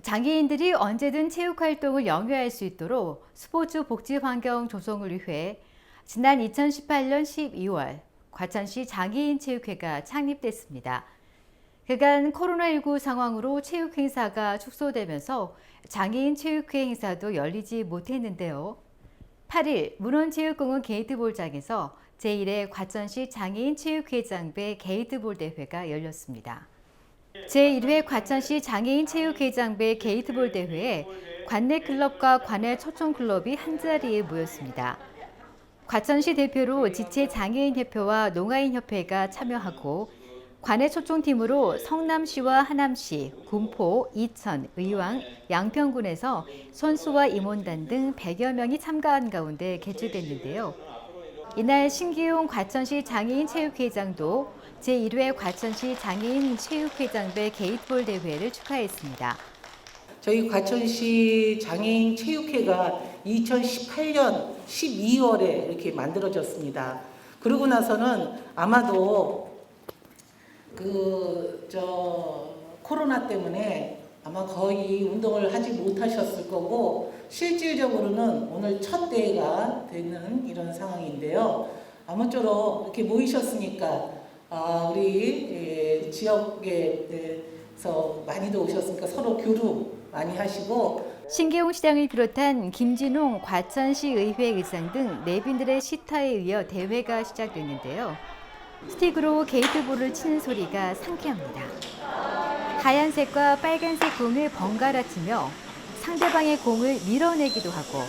장애인들이 언제든 체육 활동을 영위할 수 있도록 스포츠 복지 환경 조성을 위해 지난 2018년 12월 과천시 장애인 체육회가 창립됐습니다. 그간 코로나19 상황으로 체육 행사가 축소되면서 장애인 체육회 행사도 열리지 못했는데요. 8일 문원체육공원 게이트볼장에서 제1회 과천시 장애인 체육회장배 게이트볼 대회가 열렸습니다. 제1회 과천시 장애인 체육회장배 게이트볼 대회에 관내 클럽과 관내 초청 클럽이 한자리에 모였습니다. 과천시 대표로 지체 장애인 협회와 농아인 협회가 참여하고 관내 초청팀으로 성남시와 하남시, 군포, 이천, 의왕, 양평군에서 선수와 임원단 등 100여 명이 참가한 가운데 개최됐는데요. 이날 신기용 과천시 장애인 체육회장도 제1회 과천시 장애인 체육회장배 게이트볼 대회를 축하했습니다. 저희 과천시 장애인 체육회가 2018년 12월에 이렇게 만들어졌습니다. 그러고 나서는 아마도 그 저 코로나 때문에 아마 거의 운동을 하지 못하셨을 거고 실질적으로는 오늘 첫 대회가 되는 이런 상황인데요. 아무쪼록 이렇게 모이셨으니까 아, 우리 예, 지역에서 많이도 오셨으니까 서로 교류 많이 하시고 신기용 시장을 비롯한 김진홍 과천시 의회 의장 등 내빈들의 시타에 이어 대회가 시작됐는데요. 스틱으로 게이트볼을 치는 소리가 상쾌합니다. 하얀색과 빨간색 공을 번갈아 치며 상대방의 공을 밀어내기도 하고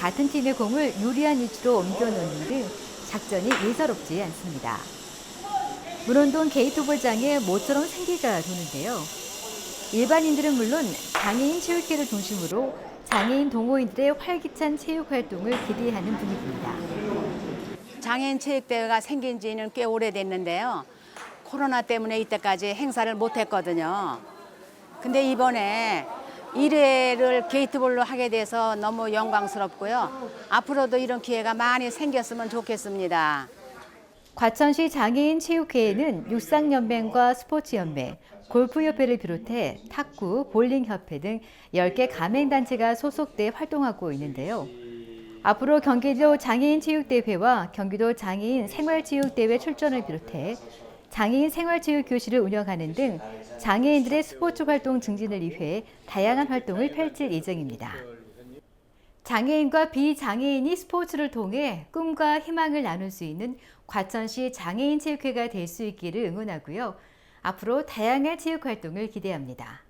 같은 팀의 공을 유리한 위치로 옮겨놓는 등 작전이 예사롭지 않습니다. 문원동 게이트 볼장에 모처럼 생기가 도는데요. 일반인들은 물론 장애인 체육회를 중심으로 장애인 동호인들의 활기찬 체육 활동을 기대하는 분위기입니다. 장애인 체육대회가 생긴 지는 꽤 오래됐는데요. 코로나 때문에 이때까지 행사를 못 했거든요. 근데 이번에 1회를 게이트볼로 하게 돼서 너무 영광스럽고요. 앞으로도 이런 기회가 많이 생겼으면 좋겠습니다. 과천시 장애인 체육회에는 육상연맹과 스포츠연맹, 골프협회를 비롯해 탁구, 볼링협회 등 10개 가맹단체가 소속돼 활동하고 있는데요. 앞으로 경기도 장애인 체육대회와 경기도 장애인 생활체육대회 출전을 비롯해 장애인 생활체육 교실을 운영하는 등 장애인들의 스포츠 활동 증진을 위해 다양한 활동을 펼칠 예정입니다. 장애인과 비장애인이 스포츠를 통해 꿈과 희망을 나눌 수 있는 과천시 장애인 체육회가 될 수 있기를 응원하고요. 앞으로 다양한 체육 활동을 기대합니다.